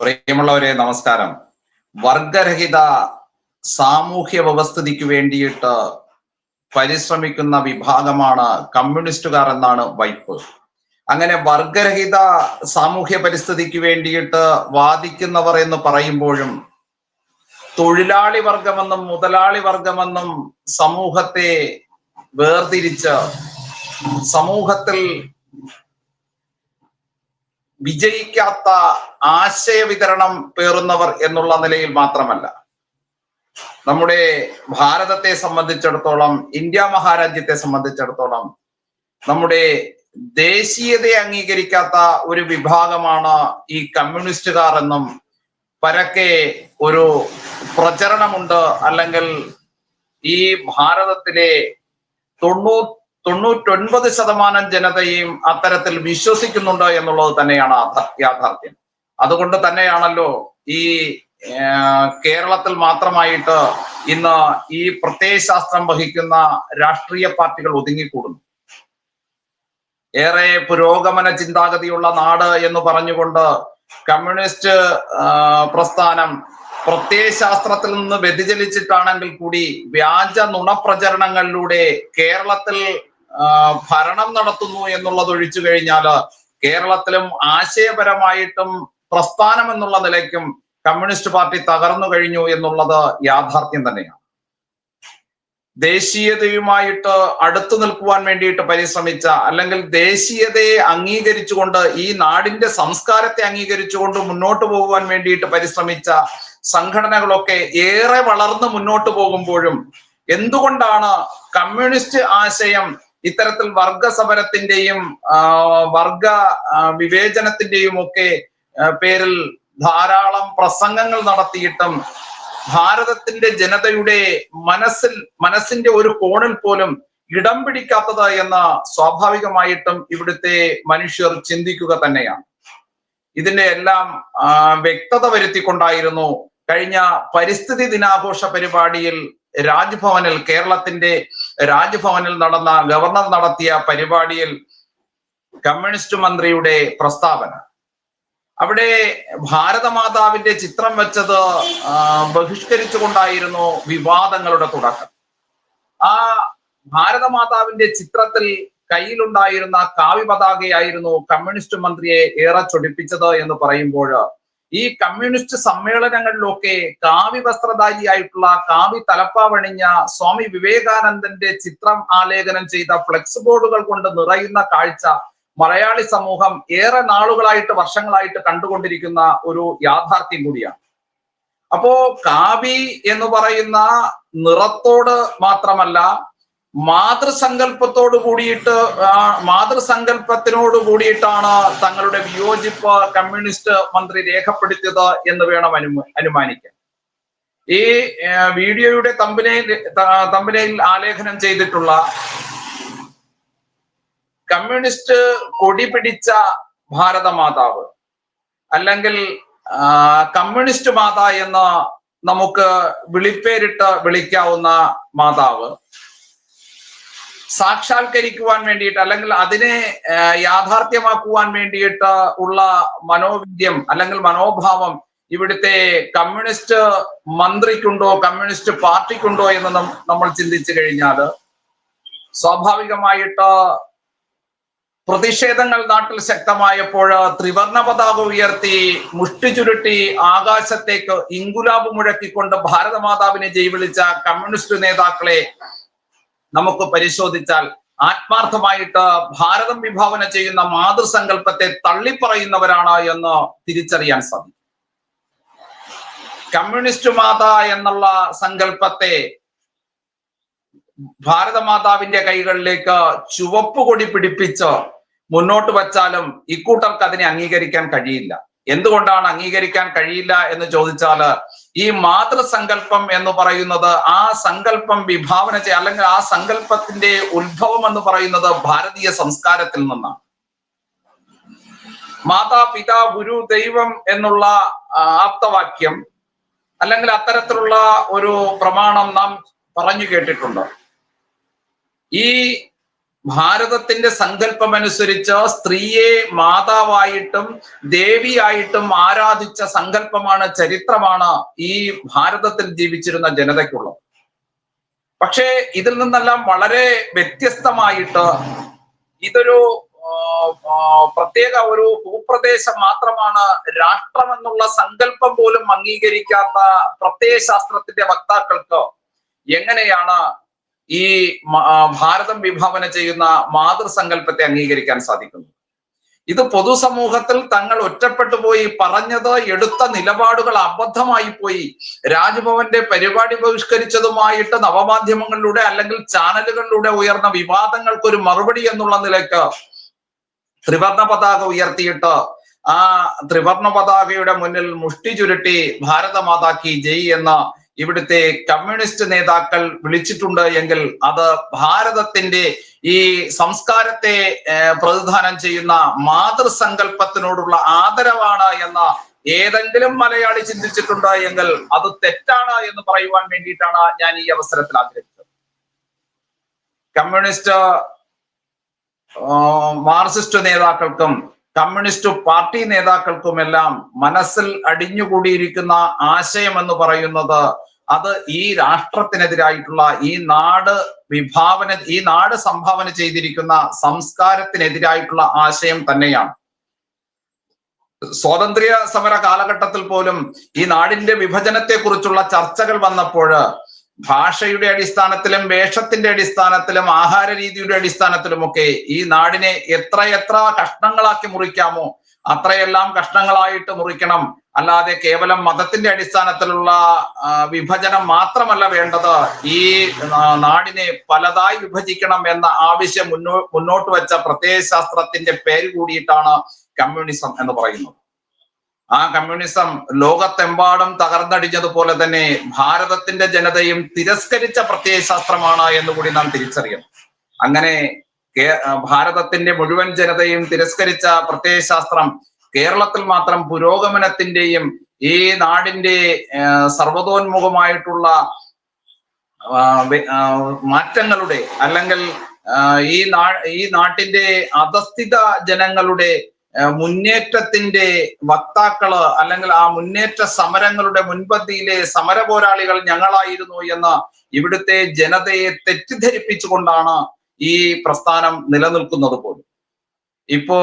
പ്രിയമുള്ളവരെ നമസ്കാരം. വർഗരഹിത സാമൂഹ്യ വ്യവസ്ഥിതിക്ക് വേണ്ടിയിട്ട് പരിശ്രമിക്കുന്ന വിഭാഗമാണ് കമ്മ്യൂണിസ്റ്റുകാർ എന്നാണ് വൈപ്പ്. അങ്ങനെ വർഗരഹിത സാമൂഹ്യ പരിസ്ഥിതിക്ക് വേണ്ടിയിട്ട് വാദിക്കുന്നവർ എന്ന് പറയുമ്പോഴും തൊഴിലാളി വർഗമെന്നും മുതലാളി വർഗമെന്നും സമൂഹത്തെ വേർതിരിച്ച് സമൂഹത്തിൽ വിജയിക്കാത്ത ആശയ വിതരണം പേറുന്നവർ എന്നുള്ള നിലയിൽ മാത്രമല്ല നമ്മുടെ ഭാരതത്തെ സംബന്ധിച്ചിടത്തോളം ഇന്ത്യ മഹാരാജ്യത്തെ സംബന്ധിച്ചിടത്തോളം നമ്മുടെ ദേശീയതയെ അംഗീകരിക്കാത്ത ഒരു വിഭാഗമാണ് ഈ കമ്മ്യൂണിസ്റ്റുകാർ എന്നും പരക്കെ ഒരു പ്രചരണമുണ്ട്. അല്ലെങ്കിൽ ഈ ഭാരതത്തിലെ തൊണ്ണൂ തൊണ്ണൂറ്റൊൻപത് ശതമാനം ജനതയും അത്തരത്തിൽ വിശ്വസിക്കുന്നുണ്ട് എന്നുള്ളത് തന്നെയാണ് യാഥാർത്ഥ്യം. അതുകൊണ്ട് തന്നെയാണല്ലോ ഈ കേരളത്തിൽ മാത്രമായിട്ട് ഇന്ന് ഈ പ്രത്യയശാസ്ത്രം വഹിക്കുന്ന രാഷ്ട്രീയ പാർട്ടികൾ ഒതുങ്ങിക്കൂടുന്നു. ഏറെ പുരോഗമന ചിന്താഗതിയുള്ള നാട് എന്ന് പറഞ്ഞുകൊണ്ട് കമ്മ്യൂണിസ്റ്റ് പ്രസ്ഥാനം പ്രത്യയശാസ്ത്രത്തിൽ നിന്ന് വ്യതിചലിച്ചിട്ടാണെങ്കിൽ കൂടി വ്യാജ നുണപ്രചരണങ്ങളിലൂടെ കേരളത്തിൽ ഭരണം നടത്തുന്നു എന്നുള്ളത് ഒഴിച്ചു കഴിഞ്ഞാൽ കേരളത്തിലും ആശയപരമായിട്ടും പ്രസ്ഥാനം എന്നുള്ള നിലയ്ക്കും കമ്മ്യൂണിസ്റ്റ് പാർട്ടി തകർന്നു കഴിഞ്ഞു എന്നുള്ളത് യാഥാർത്ഥ്യം തന്നെയാണ്. ദേശീയതയുമായിട്ട് അടുത്തു നിൽക്കുവാൻ വേണ്ടിയിട്ട് പരിശ്രമിച്ച അല്ലെങ്കിൽ ദേശീയതയെ അംഗീകരിച്ചുകൊണ്ട് ഈ നാടിന്റെ സംസ്കാരത്തെ അംഗീകരിച്ചുകൊണ്ട് മുന്നോട്ട് പോകുവാൻ വേണ്ടിയിട്ട് പരിശ്രമിച്ച സംഘടനകളൊക്കെ ഏറെ വളർന്ന് മുന്നോട്ട് പോകുമ്പോഴും എന്തുകൊണ്ടാണ് കമ്മ്യൂണിസ്റ്റ് ആശയം ഇത്തരത്തിൽ വർഗ സമരത്തിന്റെയും വർഗ വിവേചനത്തിന്റെയും ഒക്കെ പേരിൽ ധാരാളം പ്രസംഗങ്ങൾ നടത്തിയിട്ടും ഭാരതത്തിന്റെ ജനതയുടെ മനസ്സിൽ മനസ്സിന്റെ ഒരു കോണിൽ പോലും ഇടം പിടിക്കാത്തത് എന്ന സ്വാഭാവികമായിട്ടും ഇവിടുത്തെ മനുഷ്യർ ചിന്തിക്കുക തന്നെയാണ്. ഇതിന്റെ എല്ലാം വ്യക്തത വരുത്തിക്കൊണ്ടായിരുന്നു കഴിഞ്ഞ പരിസ്ഥിതി ദിനാഘോഷ പരിപാടിയിൽ രാജ്ഭവനിൽ കേരളത്തിന്റെ രാജ്ഭവനിൽ നടന്ന ഗവർണർ നടത്തിയ പരിപാടിയിൽ കമ്മ്യൂണിസ്റ്റ് മന്ത്രിയുടെ പ്രസ്താവന. അവിടെ ഭാരതമാതാവിന്റെ ചിത്രം വെച്ചത് ബഹിഷ്കരിച്ചുകൊണ്ടായിരുന്നു വിവാദങ്ങളുടെ തുടക്കം. ആ ഭാരതമാതാവിന്റെ ചിത്രത്തിൽ കയ്യിലുണ്ടായിരുന്ന കാവ്യ പതാകയായിരുന്നു കമ്മ്യൂണിസ്റ്റ് മന്ത്രിയെ ഏറെ ചൊടിപ്പിച്ചത് എന്ന് പറയുമ്പോൾ ഈ കമ്മ്യൂണിസ്റ്റ് സമ്മേളനങ്ങളിലൊക്കെ കാവി വസ്ത്രധാരിയായിട്ടുള്ള കാവി തലപ്പാവണിഞ്ഞ സ്വാമി വിവേകാനന്ദന്റെ ചിത്രം ആലേഖനം ചെയ്ത ഫ്ലെക്സ് ബോർഡുകൾ കൊണ്ട് നിറയുന്ന കാഴ്ച മലയാളി സമൂഹം ഏറെ നാളുകളായിട്ട് വർഷങ്ങളായിട്ട് കണ്ടുകൊണ്ടിരിക്കുന്ന ഒരു യാഥാർത്ഥ്യം കൂടിയാണ്. അപ്പോ കാവി എന്ന് പറയുന്ന നിറത്തോട് മാത്രമല്ല മാതൃസങ്കല്പത്തോട് കൂടിയിട്ട് മാതൃസങ്കല്പത്തിനോട് കൂടിയിട്ടാണ് തങ്ങളുടെ വിയോജിപ്പ് കമ്മ്യൂണിസ്റ്റ് മന്ത്രി രേഖപ്പെടുത്തിയത് എന്ന് വേണം അനു അനുമാനിക്കാൻ. ഈ വീഡിയോയുടെ തമ്പനയിൽ തമ്പനയിൽ ആലേഖനം ചെയ്തിട്ടുള്ള കമ്മ്യൂണിസ്റ്റ് കൊടി പിടിച്ച ഭാരതമാതാവ് അല്ലെങ്കിൽ കമ്മ്യൂണിസ്റ്റ് മാതാ എന്ന് നമുക്ക് വിളിപ്പേരിട്ട് വിളിക്കാവുന്ന മാതാവ് സാക്ഷാത്കരിക്കുവാൻ വേണ്ടിയിട്ട് അല്ലെങ്കിൽ അതിനെ യാഥാർത്ഥ്യമാക്കുവാൻ വേണ്ടിയിട്ട് ഉള്ള മനോവിദ്യം അല്ലെങ്കിൽ മനോഭാവം ഇവിടുത്തെ കമ്മ്യൂണിസ്റ്റ് മന്ത്രിക്കുണ്ടോ കമ്മ്യൂണിസ്റ്റ് പാർട്ടിക്കുണ്ടോ എന്ന് നമ്മൾ ചിന്തിച്ചു കഴിഞ്ഞാൽ സ്വാഭാവികമായിട്ട് പ്രതിഷേധങ്ങൾ നാട്ടിൽ ശക്തമായപ്പോൾ ത്രിവർണ പതാക ഉയർത്തി മുഷ്ടി ചുരുട്ടി ആകാശത്തേക്ക് ഇങ്കുലാബ് മുഴക്കിക്കൊണ്ട് ഭാരതമാതാവിനെ ജയ് വിളിച്ച കമ്മ്യൂണിസ്റ്റ് നേതാക്കളെ നമുക്ക് പരിശോധിച്ചാൽ ആത്മാർത്ഥമായിട്ട് ഭാരതം വിഭാവന ചെയ്യുന്ന മാതൃസങ്കല്പത്തെ തള്ളിപ്പറയുന്നവരാണ് എന്ന് തിരിച്ചറിയാൻ സാധിക്കും. കമ്മ്യൂണിസ്റ്റ് മാത എന്നുള്ള സങ്കല്പത്തെ ഭാരതമാതാവിന്റെ കൈകളിലേക്ക് ചുവപ്പ് കൊടി പിടിപ്പിച്ച് മുന്നോട്ട് വച്ചാലും ഇക്കൂട്ടർക്ക് അതിനെ അംഗീകരിക്കാൻ കഴിയില്ല. എന്തുകൊണ്ടാണ് അംഗീകരിക്കാൻ കഴിയില്ല എന്ന് ചോദിച്ചാൽ ഈ മാതൃസങ്കല്പം എന്ന് പറയുന്നത് ആ സങ്കല്പം വിഭാവന ചെയ്യുക അല്ലെങ്കിൽ ആ സങ്കല്പത്തിന്റെ ഉത്ഭവം എന്ന് പറയുന്നത് ഭാരതീയ സംസ്കാരത്തിൽ നിന്നാണ്. മാതാ പിതാ ഗുരു ദൈവം എന്നുള്ള ആപ്തവാക്യം അല്ലെങ്കിൽ അത്തരത്തിലുള്ള ഒരു പ്രമാണം നാം പറഞ്ഞു കേട്ടിട്ടുണ്ട്. ഈ ഭാരതത്തിന്റെ സങ്കല്പം അനുസരിച്ച് സ്ത്രീയെ മാതാവായിട്ടും ദേവിയായിട്ടും ആരാധിച്ച സങ്കല്പമാണ് ചരിത്രമാണ് ഈ ഭാരതത്തിൽ ജീവിച്ചിരുന്ന ജനതയ്ക്കുള്ളത്. പക്ഷേ ഇതിൽ നിന്നെല്ലാം വളരെ വ്യത്യസ്തമായിട്ട് ഇതൊരു പ്രത്യേക ഒരു ഭൂപ്രദേശം മാത്രമാണ്. രാഷ്ട്രം എന്നുള്ള സങ്കല്പം പോലും അംഗീകരിക്കാത്ത പ്രത്യയശാസ്ത്രത്തിന്റെ വക്താക്കൾക്ക് എങ്ങനെയാണ് ഈ ഭാരതം വിഭാവന ചെയ്യുന്ന മാതൃസങ്കല്പത്തെ അംഗീകരിക്കാൻ സാധിക്കുന്നു. ഇത് പൊതുസമൂഹത്തിൽ തങ്ങൾ ഒറ്റപ്പെട്ടു പോയി പറഞ്ഞത് എടുത്ത നിലപാടുകൾ അബദ്ധമായി പോയി രാജ്ഭവന്റെ പരിപാടി ബഹിഷ്കരിച്ചതുമായിട്ട് നവമാധ്യമങ്ങളിലൂടെ അല്ലെങ്കിൽ ചാനലുകളിലൂടെ ഉയർന്ന വിവാദങ്ങൾക്ക് ഒരു മറുപടി എന്നുള്ള നിലയ്ക്ക് ത്രിവർണ പതാക ഉയർത്തിയിട്ട് ആ ത്രിവർണ പതാകയുടെ മുന്നിൽ മുഷ്ടി ചുരുട്ടി ഭാരതമാതാക്കി ജയ് എന്ന ഇവിടുത്തെ കമ്മ്യൂണിസ്റ്റ് നേതാക്കൾ വിളിച്ചിട്ടുണ്ട് എങ്കിൽ അത് ഭാരതത്തിന്റെ ഈ സംസ്കാരത്തെ പ്രതിദാനം ചെയ്യുന്ന മാതൃസങ്കല്പത്തിനോടുള്ള ആദരവാണ് എന്ന ഏതെങ്കിലും മലയാളി ചിന്തിച്ചിട്ടുണ്ട് എങ്കിൽ അത് തെറ്റാണ് എന്ന് പറയുവാൻ വേണ്ടിയിട്ടാണ് ഞാൻ ഈ അവസരത്തിൽ ആഗ്രഹിച്ചത്. കമ്മ്യൂണിസ്റ്റ് മാർക്സിസ്റ്റ് നേതാക്കൾക്കും കമ്മ്യൂണിസ്റ്റ് പാർട്ടി നേതാക്കൾക്കുമെല്ലാം മനസ്സിൽ അടിഞ്ഞുകൂടിയിരിക്കുന്ന ആശയം എന്ന് പറയുന്നത് അത് ഈ രാഷ്ട്രത്തിനെതിരായിട്ടുള്ള ഈ നാട് വിഭാവന ഈ നാട് സംഭാവന ചെയ്തിരിക്കുന്ന സംസ്കാരത്തിനെതിരായിട്ടുള്ള ആശയം തന്നെയാണ്. സ്വാതന്ത്ര്യ സമര കാലഘട്ടത്തിൽ പോലും ഈ നാടിന്റെ വിഭജനത്തെ കുറിച്ചുള്ള ചർച്ചകൾ വന്നപ്പോൾ ഭാഷയുടെ അടിസ്ഥാനത്തിലും വേഷത്തിന്റെ അടിസ്ഥാനത്തിലും ആഹാര രീതിയുടെ അടിസ്ഥാനത്തിലുമൊക്കെ ഈ നാടിനെ എത്ര എത്ര കഷ്ണങ്ങളാക്കി മുറിക്കാമോ അത്രയെല്ലാം കഷ്ണങ്ങളായിട്ട് മുറിക്കണം. അല്ലാതെ കേവലം മതത്തിന്റെ അടിസ്ഥാനത്തിലുള്ള വിഭജനം മാത്രമല്ല വേണ്ടത്. ഈ നാടിനെ പലതായി വിഭജിക്കണം എന്ന ആവശ്യം മുന്നോ മുന്നോട്ട് വെച്ച പ്രത്യയശാസ്ത്രത്തിന്റെ പേര് കൂടിയിട്ടാണ് കമ്മ്യൂണിസം എന്ന് പറയുന്നത്. ആ കമ്മ്യൂണിസം ലോകത്തെമ്പാടും തകർന്നടിഞ്ഞതുപോലെ തന്നെ ഭാരതത്തിന്റെ ജനതയും തിരസ്കരിച്ച പ്രത്യയശാസ്ത്രമാണ് എന്ന് കൂടി നാം തിരിച്ചറിയണം. അങ്ങനെ ഭാരതത്തിന്റെ മുഴുവൻ ജനതയും തിരസ്കരിച്ച പ്രത്യയശാസ്ത്രം കേരളത്തിൽ മാത്രം പുരോഗമനത്തിന്റെയും ഈ നാടിന്റെ സർവതോന്മുഖമായിട്ടുള്ള മാറ്റങ്ങളുടെ അല്ലെങ്കിൽ ഈ നാ ഈ നാട്ടിന്റെ അധസ്ഥിത ജനങ്ങളുടെ മുന്നേറ്റത്തിന്റെ വക്താക്കൾ അല്ലെങ്കിൽ ആ മുന്നേറ്റ സമരങ്ങളുടെ മുൻപന്തിയിലെ സമര പോരാളികൾ ഞങ്ങളായിരുന്നു എന്ന് ഇവിടുത്തെ ജനതയെ തെറ്റിദ്ധരിപ്പിച്ചുകൊണ്ടാണ് ഈ പ്രസ്ഥാനം നിലനിൽക്കുന്നത് പോലും. ഇപ്പോ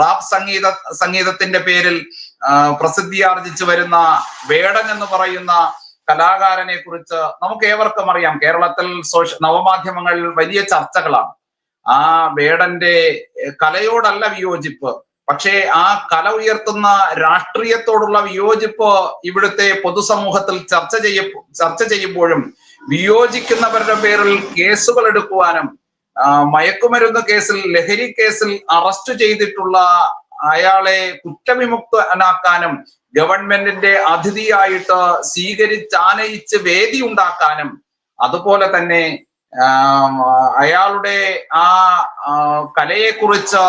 റാപ്പ് സംഗീത സംഗീതത്തിന്റെ പേരിൽ പ്രസിദ്ധിയാർജിച്ചു വരുന്ന വേടൻ എന്ന് പറയുന്ന കലാകാരനെ കുറിച്ച് നമുക്ക് ഏവർക്കും അറിയാം. കേരളത്തിൽ സോഷ്യ നവമാധ്യമങ്ങളിൽ വലിയ ചർച്ചകളാണ്. ആ വേടന്റെ കലയോടല്ല വിയോജിപ്പ്. പക്ഷേ ആ കല ഉയർത്തുന്ന രാഷ്ട്രീയത്തോടുള്ള വിയോജിപ്പ് ഇവിടുത്തെ പൊതുസമൂഹത്തിൽ ചർച്ച ചെയ്യ ചർച്ച ചെയ്യുമ്പോഴും വിയോജിക്കുന്നവരുടെ പേരിൽ കേസുകൾ എടുക്കുവാനും മയക്കുമരുന്ന് കേസിൽ ലഹരി കേസിൽ അറസ്റ്റ് ചെയ്തിട്ടുള്ള അയാളെ കുറ്റവിമുക്തനാക്കാനും ഗവൺമെന്റിന്റെ അതിഥിയായിട്ട് സ്വീകരിച്ചാനയിച്ച് വേദി ഉണ്ടാക്കാനും അതുപോലെ തന്നെ അയാളുടെ ആ കലയെക്കുറിച്ച്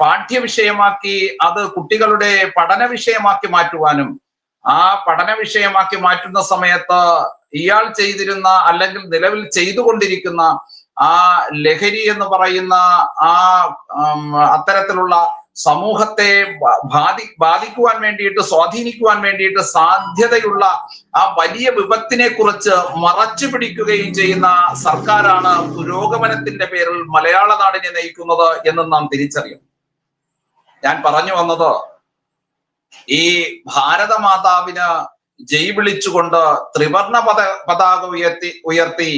പാഠ്യവിഷയമാക്കി അത് കുട്ടികളുടെ പഠന വിഷയമാക്കി മാറ്റുവാനും ആ പഠന വിഷയമാക്കി മാറ്റുന്ന സമയത്ത് ഇയാൾ ചെയ്തിരുന്ന അല്ലെങ്കിൽ നിലവിൽ ചെയ്തുകൊണ്ടിരിക്കുന്ന ആ ലഹരി എന്ന് പറയുന്ന ആ അത്തരത്തിലുള്ള സമൂഹത്തെ ബാധി ബാധിക്കുവാൻ വേണ്ടിയിട്ട് സ്വാധീനിക്കുവാൻ വേണ്ടിയിട്ട് സാധ്യതയുള്ള ആ വലിയ വിപത്തിനെ കുറിച്ച് മറച്ചു പിടിക്കുകയും ചെയ്യുന്ന സർക്കാരാണ് പുരോഗമനത്തിന്റെ പേരിൽ മലയാള നാടിനെ നയിക്കുന്നത് എന്ന് നാം തിരിച്ചറിയും ഞാൻ പറഞ്ഞു വന്നത് ഈ ഭാരതമാതാവിന് ജയ് വിളിച്ചുകൊണ്ട് ത്രിവർണ പത പതാക ഉയർത്തി ഉയർത്തി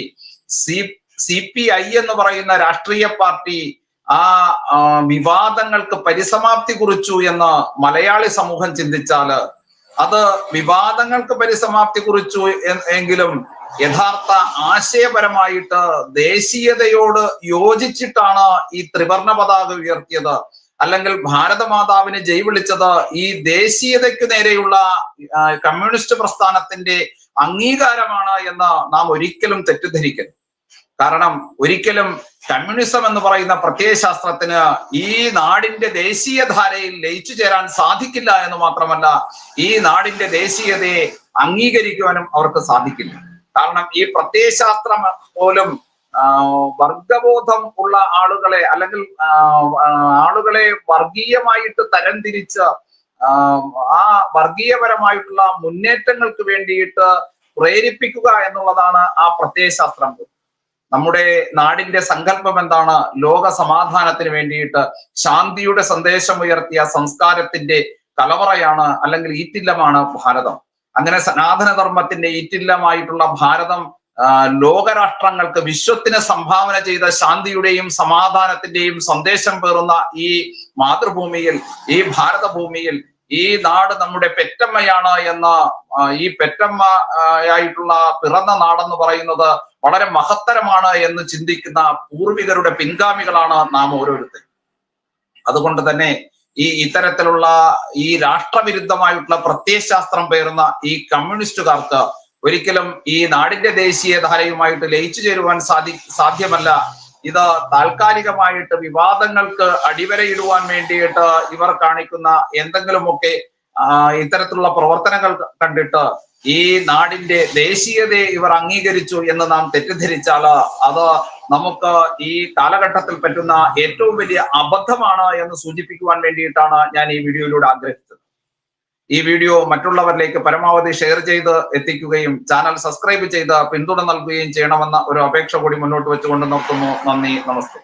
സി സി പി ഐ എന്ന് പറയുന്ന രാഷ്ട്രീയ പാർട്ടി ആ വിവാദങ്ങൾക്ക് പരിസമാപ്തി കുറിച്ചു എന്ന് മലയാളി സമൂഹം ചിന്തിച്ചാൽ അത് വിവാദങ്ങൾക്ക് പരിസമാപ്തി കുറിച്ചു എങ്കിലും യഥാർത്ഥ ആശയപരമായിട്ട് ദേശീയതയോട് യോജിച്ചിട്ടാണ് ഈ ത്രിവർണ പതാക ഉയർത്തിയത്. അല്ലെങ്കിൽ ഭാരതമാതാവിനെ ജയ് വിളിച്ചത് ഈ ദേശീയതയ്ക്ക് നേരെയുള്ള കമ്മ്യൂണിസ്റ്റ് പ്രസ്ഥാനത്തിന്റെ അംഗീകാരമാണ് എന്ന് നാം ഒരിക്കലും തെറ്റിദ്ധരിക്കരുത്. കാരണം ഒരിക്കലും കമ്മ്യൂണിസം എന്ന് പറയുന്ന പ്രത്യയശാസ്ത്രത്തിന് ഈ നാടിന്റെ ദേശീയധാരയിൽ ലയിച്ചു ചേരാൻ സാധിക്കില്ല എന്ന് മാത്രമല്ല ഈ നാടിന്റെ ദേശീയതയെ അംഗീകരിക്കുവാനും അവർക്ക് സാധിക്കില്ല. കാരണം ഈ പ്രത്യയശാസ്ത്രം പോലും വർഗബോധം ഉള്ള ആളുകളെ അല്ലെങ്കിൽ ആളുകളെ വർഗീയമായിട്ട് തരംതിരിച്ച് ആ വർഗീയപരമായിട്ടുള്ള മുന്നേറ്റങ്ങൾക്ക് വേണ്ടിയിട്ട് പ്രേരിപ്പിക്കുക എന്നുള്ളതാണ് ആ പ്രത്യയശാസ്ത്രം നമ്മുടെ നാടിന്റെ സങ്കല്പം എന്താണ്? ലോക സമാധാനത്തിന് വേണ്ടിയിട്ട് ശാന്തിയുടെ സന്ദേശം ഉയർത്തിയ സംസ്കാരത്തിന്റെ കലവറയാണ് അല്ലെങ്കിൽ ഈറ്റില്ലമാണ് ഭാരതം. അങ്ങനെ സനാതനധർമ്മത്തിന്റെ ഈറ്റില്ലമായിട്ടുള്ള ഭാരതം ലോകരാഷ്ട്രങ്ങൾക്ക് വിശ്വത്തിന് സംഭാവന ചെയ്ത ശാന്തിയുടെയും സമാധാനത്തിന്റെയും സന്ദേശം പേറുന്ന ഈ മാതൃഭൂമിയിൽ ഈ ഭാരതഭൂമിയിൽ ഈ നാട് നമ്മുടെ പെറ്റമ്മയാണ് എന്ന ഈ പെറ്റമ്മ ആയിട്ടുള്ള പിറന്ന നാടെന്ന് പറയുന്നത് വളരെ മഹത്തരമാണ് എന്ന് ചിന്തിക്കുന്ന പൂർവികരുടെ പിൻഗാമികളാണ് നാം ഓരോരുത്തരും. അതുകൊണ്ട് തന്നെ ഈ ഇത്തരത്തിലുള്ള ഈ രാഷ്ട്രവിരുദ്ധമായിട്ടുള്ള പ്രത്യയശാസ്ത്രം പേരുന്ന ഈ കമ്മ്യൂണിസ്റ്റുകാർക്ക് ഒരിക്കലും ഈ നാടിന്റെ ദേശീയധാരയുമായിട്ട് ലയിച്ചു ചേരുവാൻ സാധി സാധ്യമല്ല ഇത് താൽക്കാലികമായിട്ട് വിവാദങ്ങൾക്ക് അടിവരയിടുവാൻ വേണ്ടിയിട്ട് ഇവർ കാണിക്കുന്ന എന്തെങ്കിലുമൊക്കെ ഇത്തരത്തിലുള്ള പ്രവർത്തനങ്ങൾ കണ്ടിട്ട് ഈ നാടിന്റെ ദേശീയതയെ ഇവർ അംഗീകരിച്ചു എന്ന് നാം തെറ്റിദ്ധരിച്ചാൽ അത് നമുക്ക് ഈ കാലഘട്ടത്തിൽ പറ്റുന്ന ഏറ്റവും വലിയ അബദ്ധമാണ് എന്ന് സൂചിപ്പിക്കുവാൻ വേണ്ടിയിട്ടാണ് ഞാൻ ഈ വീഡിയോയിലൂടെ ആഗ്രഹിച്ചത് ഈ വീഡിയോ മറ്റുള്ളവരിലേക്ക് പരമാവധി ഷെയർ ചെയ്ത് എത്തിക്കുകയും ചാനൽ സബ്സ്ക്രൈബ് ചെയ്ത് പിന്തുണ നൽകുകയും ചെയ്യണമെന്ന ഒരു അപേക്ഷ കൂടി മുന്നോട്ട് വെച്ചുകൊണ്ട് നിർത്തുന്നു. നന്ദി നമസ്തേ.